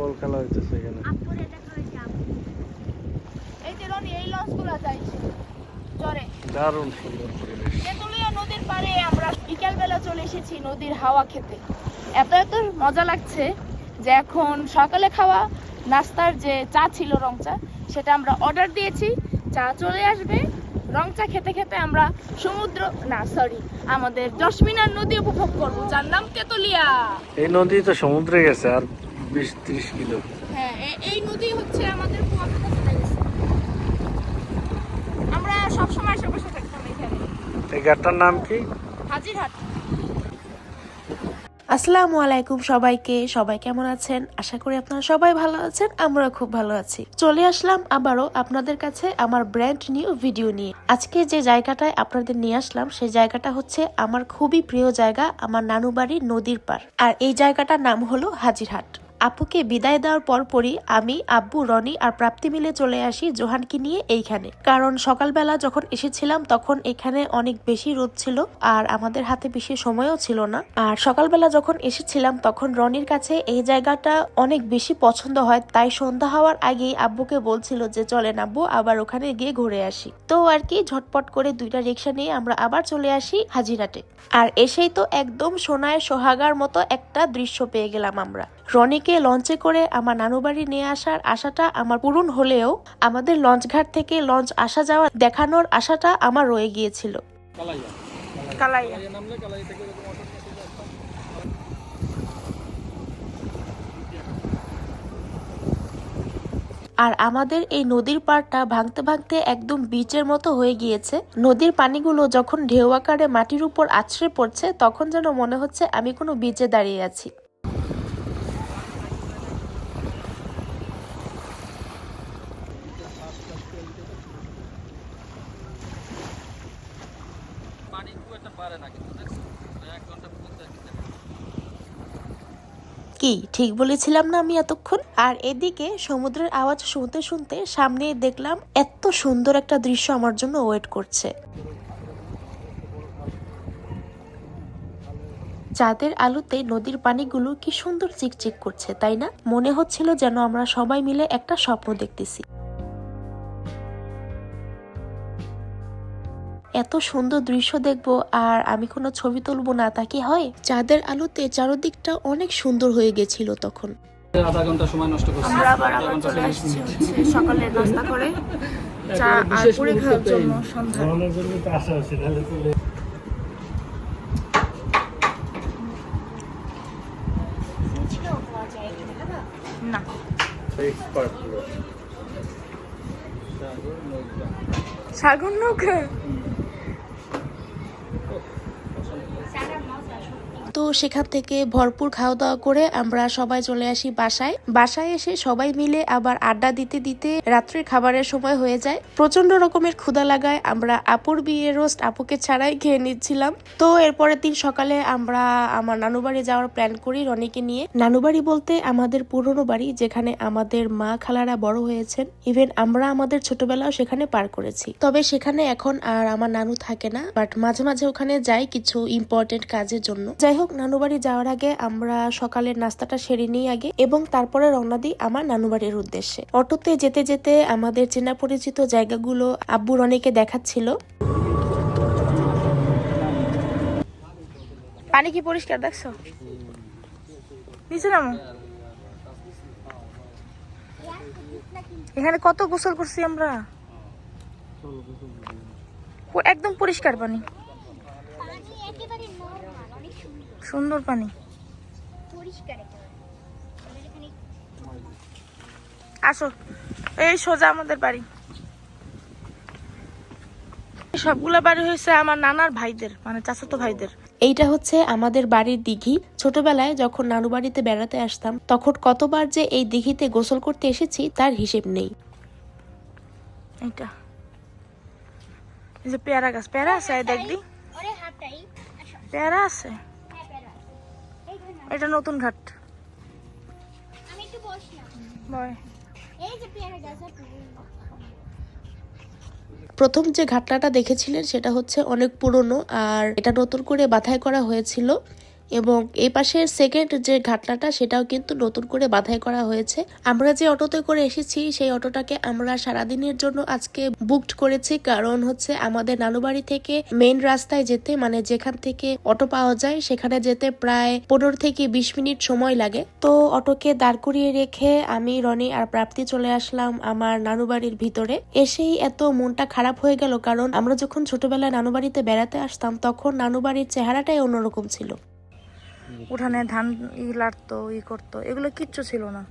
বল খেলা হইতেছে এখানে। আপুরে দেখা হয়েছে আপু এই যে রনি এই লঞ্চগুলো যাইছে। জ্বরে। দারুণ সুন্দর পরিবেশ। তেঁতুলিয়া নদীর পাড়ে আমরা বিকালবেলা চলে এসেছি নদীর হাওয়া খেতে। এত এত মজা লাগছে যে এখন সকালে খাওয়া নাস্তার যে চা ছিল রং চা সেটা আমরা অর্ডার দিয়েছি। চা চলে আসবে। রং চা খেতে খেতে আমরা সমুদ্র না সরি আমাদের দশমিনার নদী উপভোগ করব। যার নাম তেঁতুলিয়া। এই নদী তো সমুদ্রে গেছে আর বিশ ত্রিশ কিলো। হ্যাঁ এই নদী হচ্ছে আমাদের আমরা সবসময় আশেপাশে থাকতাম এখানে। এই ঘাটটার নাম কি? হাজিরহাট। আসসালামু আলাইকুম সবাইকে সবাই কেমন আছেন? আশা করি আপনারা সবাই ভালো আছেন আমরা খুব ভালো আছি। চলে আসলাম আবারও আপনাদের কাছে আমার ব্র্যান্ড নিউ ভিডিও নিয়ে। আজকে যে জায়গাটায় আপনাদের নিয়ে আসলাম সেই জায়গাটা হচ্ছে আমার খুবই প্রিয় জায়গা আমার নানু বাড়ি নদীর পার আর এই জায়গাটার নাম হলো হাজিরহাট। আপুকে বিদায় দেওয়ার পরপরই আমি, আব্বু, রনি আর প্রাপ্তি মিলে চলে আসি জোহানকে নিয়ে এইখানে। কারণ সকালবেলা যখন এসেছিলাম তখন এখানে অনেক বেশি রোদ ছিল আর আমাদের হাতে বেশি সময়ও ছিল না। আর সকালবেলা যখন এসেছিলাম তখন রনির কাছে এই জায়গাটা অনেক বেশি পছন্দ হয়, তাই সন্ধ্যা হওয়ার আগেই আব্বুকে বলছিল যে, চলেন আব্বু, আবার ওখানে গিয়ে ঘুরে আসি। তো আর কি, ঝটপট করে দুইটা রিক্সা নিয়ে আমরা আবার চলে আসি হাজিরাটে। আর এসেই তো একদম সোনায় সোহাগার মতো একটা দৃশ্য পেয়ে গেলাম আমরা। রনিকে লঞ্চে করে আমার নানু বাড়ি নিয়ে আসার আশাটা আমার পূরণ হলেও আমাদের লঞ্চ ঘাট থেকে লঞ্চ আসা যাওয়া দেখানোর আশাটা আমার রয়ে গিয়েছিল। কালাইয়া। আর আমাদের এই নদীর পাড়টা ভাঙতে ভাঙতে একদম বিচের মতো হয়ে গিয়েছে। নদীর পানিগুলো যখন ঢেউ আকারে মাটির উপর আছড়ে পড়ছে তখন যেন মনে হচ্ছে আমি কোনো বিচে দাঁড়িয়ে আছি। পারে না কিন্তু কি, ঠিক বলেছিলাম না আমি এতক্ষণ? আর এদিকে সমুদ্রের আওয়াজ শুনতে শুনতে সামনে দেখলাম এত সুন্দর একটা দৃশ্য আমার জন্য ওয়েট করছে। চাঁদের আলোতে নদীর পানিগুলো কি সুন্দর চিকচিক করছে, তাই না? মনে হচ্ছিল যেন আমরা সবাই মিলে একটা স্বপ্ন দেখতেছি। এত সুন্দর দৃশ্য দেখব আর আমি কোনো ছবি তুলবো না তা কি হয়? চাঁদের আলোতে চারদিকটা অনেক সুন্দর হয়ে গেছিল তখন। আধা ঘণ্টা সময় নষ্ট করছি। আমরা আবার আবার চলে আসছি সকালে নাস্তা করে। চা আর পুরি খাওয়ার জন্য সন্ধ্যা। না। সাগর নৌকা। তো সেখান থেকে ভরপুর খাওয়া দাওয়া করে আমরা সবাই চলে আসি বাসায়। বাসায় এসে সবাই মিলে আবার আড্ডা দিতে দিতে রাত্রের খাবারের সময় হয়ে যায়। প্রচণ্ড রকমের ক্ষুদা লাগায় আমরা আপুর বিয়ে রোস্ট আপুকে ছাড়াই খেয়ে নিচ্ছিলাম। তো এরপরের দিন সকালে আমরা আমার নানুবাড়ি যাওয়ার প্ল্যান করি রনিকে নিয়ে। নানু বাড়ি বলতে আমাদের পুরনো বাড়ি যেখানে আমাদের মা খালারা বড় হয়েছেন। ইভেন আমরা আমাদের ছোটবেলাও সেখানে পার করেছি। তবে সেখানে এখন আর আমার নানু থাকে না বাট মাঝে মাঝে ওখানে যাই কিছু ইম্পর্টেন্ট কাজের জন্য। যাই হোক নানু বাড়ি যাওয়ার আগে আমরা সকালের নাস্তাটা সেরে নিই আগে এবং তারপরে রওনা দিই আমার নানু বাড়ির উদ্দেশ্যে। অটোতে যেতে যেতে আমাদের চেনা পরিচিত জায়গাগুলো আব্বুর অনেকে দেখাচ্ছিল। পানি কি পরিষ্কার দেখছ? নিচে নামো। এখানে কত গোসল করছি আমরা? একদম পরিষ্কার পানি একেবারে নরমাল অনেক সুন্দর পানি। আসো। এই সোজা আমাদের বাড়ি। সবগুলা বাড়ি হয়েছে আমার নানার ভাইদের মানে চাচাতো ভাইদের। এইটা হচ্ছে আমাদের বাড়ির দিঘি। ছোটবেলায় যখন নানু বাড়িতে বেড়াতে আসতাম তখন কতবার যে এই দিঘিতে গোসল করতে এসেছি তার হিসেব নেই। এইটা। এই যে পেয়ারা গাছ। পেয়ারা আছে এই দেখবি পেয়ারা আছে? এটা নতুন ঘাট। আমি একটু বসলাম বয়। এই যে পেয়ারা গাছ। প্রথম যে ঘাটলাটা দেখেছিলেন সেটা হচ্ছে অনেক পুরনো আর এটা নতুন করে বাধাই করা হয়েছিল। এবং এই পাশের সেকেন্ড যে ঘাটলাটা সেটাও কিন্তু নতুন করে বাধাই করা হয়েছে। আমরা যে অটোতে করে এসেছি, সেই অটোটাকে আমরা সারাদিনের জন্য আজকে বুকড করেছি। কারণ হচ্ছে আমাদের নানুবাড়ি থেকে মেইন রাস্তায় যেতে মানে যেখান থেকে অটো পাওয়া যায়, সেখানে যেতে প্রায় পনেরো থেকে বিশ মিনিট সময় লাগে। তো অটোকে দাঁড় করিয়ে রেখে আমি, রনি আর প্রাপ্তি চলে আসলাম আমার নানু বাড়ির ভিতরে। এসেই এত মনটা খারাপ হয়ে গেল, কারণ আমরা যখন ছোটবেলায় নানু বাড়িতে আসতাম, তখন নানু বাড়ির চেহারাটাই অন্যরকম ছিল। উঠানে ধান ই লাড়তো ই করতো এগুলো কিচ্ছু ছিল না।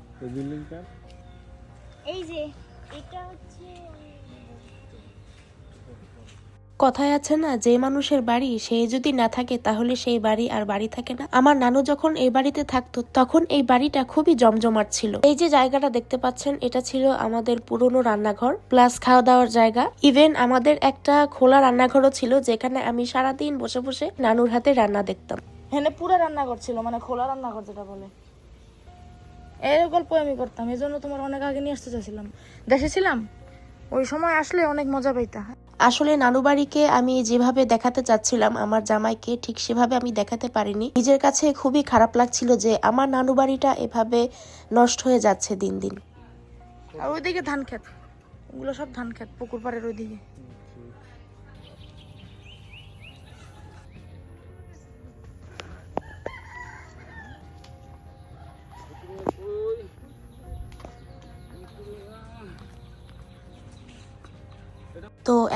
এই যে এটা হচ্ছে কথায় আছে না যে মানুষের বাড়ি সে যদি না থাকে তাহলে সেই বাড়ি আর বাড়ি থাকে না। আমার নানু যখন এই বাড়িতে থাকতো তখন এই বাড়িটা খুবই জমজমাট ছিল। এই যে জায়গাটা দেখতে পাচ্ছেন এটা ছিল আমাদের পুরনো রান্নাঘর প্লাস খাওয়া দাওয়ার জায়গা। ইভেন আমাদের একটা খোলা রান্নাঘরও ছিল যেখানে আমি সারাদিন বসে বসে নানুর হাতে রান্না দেখতাম। এখানে পুরো রান্নাঘর ছিল মানে খোলা রান্নাঘর যেটা বলে। এর গল্প আমি করতাম এই জন্য তোমার অনেক আগে নিয়ে আসতে চাইছিলাম। দেশে ছিলাম ওই সময় আসলে অনেক মজা পাইতা। আসলে নানু বাড়িকে আমি যেভাবে দেখাতে চাচ্ছিলাম আমার জামাইকে ঠিক সেভাবে আমি দেখাতে পারিনি। নিজের কাছে খুবই খারাপ লাগছিল যে আমার নানু বাড়িটা এভাবে নষ্ট হয়ে যাচ্ছে দিন দিন। আর ওইদিকে ধান খেত ওগুলো সব ধান খেত পুকুর পাড়ের ওইদিকে।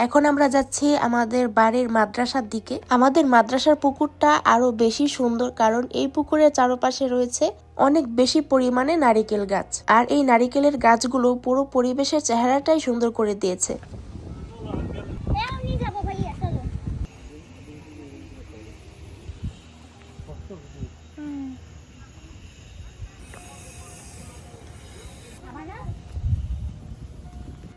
এখন আমরা যাচ্ছি আমাদের বাড়ির মাদ্রাসার দিকে। আমাদের মাদ্রাসার পুকুরটা আরও বেশি সুন্দর কারণ এই পুকুরের চারপাশে রয়েছে অনেক বেশি পরিমাণে নারিকেল গাছ। আর এই নারিকেলের গাছগুলো পুরো পরিবেশের চেহারাটাই সুন্দর করে দিয়েছে এও নিয়ে যাব ভাইয়া চলো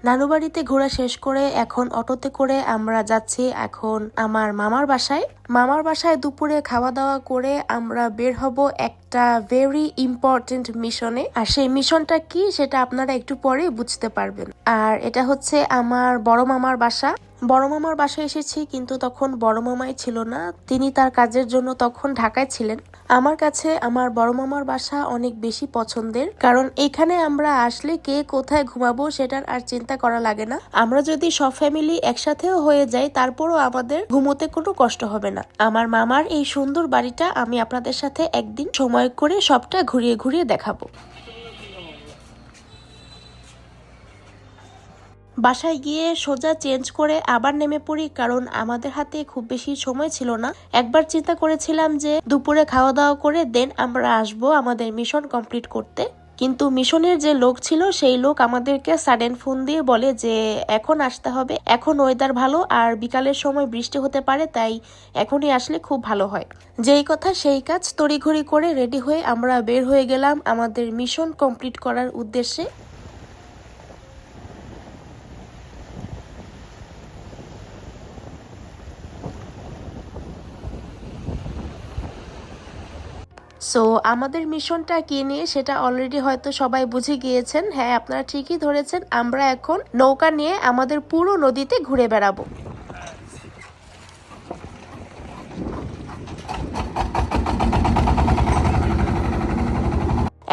নানু বাড়িতে ঘোরা শেষ করে এখন অটোতে করে আমরা যাচ্ছি এখন আমার মামার বাসায়। মামার বাসায় দুপুরে খাওয়া দাওয়া করে আমরা বের হব একটা ভেরি ইম্পর্টেন্ট মিশনে আর সেই মিশনটা কি সেটা আপনারা একটু পরে বুঝতে পারবেন। আর এটা হচ্ছে আমার বড় মামার বাসা। বড় মামার বাসায় এসেছি, কিন্তু তখন বড় মামাই ছিল না। তিনি তার কাজের জন্য তখন ঢাকায় ছিলেন। আমার কাছে আমার বড় মামার বাসা অনেক বেশি পছন্দের, কারণ এখানে আমরা আসলে কে কোথায় ঘুমাবো সেটার আর চিন্তা করা লাগে না। আমরা যদি সব ফ্যামিলি একসাথেও হয়ে যাই, তারপরও আমাদের ঘুমোতে কোনো কষ্ট হবে না। আমার মামার এই সুন্দর বাড়িটা আমি আপনাদের সাথে একদিন সময় করে সবটা ঘুরিয়ে ঘুরিয়ে দেখাবো। বাসায় গিয়ে সোজা চেঞ্জ করে আবার নেমে পড়ি, কারণ আমাদের হাতে খুব বেশি সময় ছিল না। একবার চিন্তা করেছিলাম যে দুপুরে খাওয়া দাওয়া করে দেন আমরা আসব আমাদের মিশন কমপ্লিট করতে। কিন্তু মিশনের যে লোক ছিল, সেই লোক আমাদেরকে সাডেন ফোন দিয়ে বলে যে, এখন আসতে হবে। এখন ওয়েদার ভালো আর বিকালের সময় বৃষ্টি হতে পারে, তাই এখনই আসলে খুব ভালো হয়। যেই কথা সেই কাজ তড়িঘড়ি করে রেডি হয়ে আমরা বের হয়ে গেলাম আমাদের মিশন কমপ্লিট করার উদ্দেশ্যে। সো আমাদের মিশনটা কি নিয়ে সেটা অলরেডি হয়তো সবাই বুঝে গিয়েছেন। হ্যাঁ আপনারা ঠিকই ধরেছেন। আমরা এখন নৌকা নিয়ে আমাদের পুরো নদীতে ঘুরে বেড়াবো।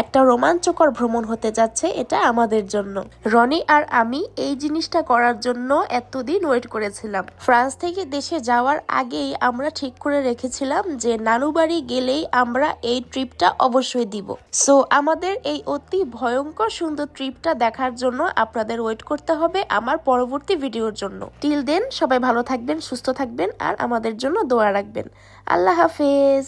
একটা রোমাঞ্চকর ভ্রমণ হতে যাচ্ছে এটা আমাদের জন্য। রনি আর আমি এই জিনিসটা করার জন্য এতদিন ওয়েট করেছিলাম। ফ্রান্স থেকে দেশে যাওয়ার আগেই আমরা ঠিক করে রেখেছিলাম যে নানু বাড়ি গেলেই আমরা এই ট্রিপটা অবশ্যই দিব। সো আমাদের এই অতি ভয়ঙ্কর সুন্দর ট্রিপটা দেখার জন্য আপনাদের ওয়েট করতে হবে আমার পরবর্তী ভিডিওর জন্য। টিল দেন সবাই ভালো থাকবেন, সুস্থ থাকবেন আর আমাদের জন্য দোয়া রাখবেন। আল্লাহ হাফেজ।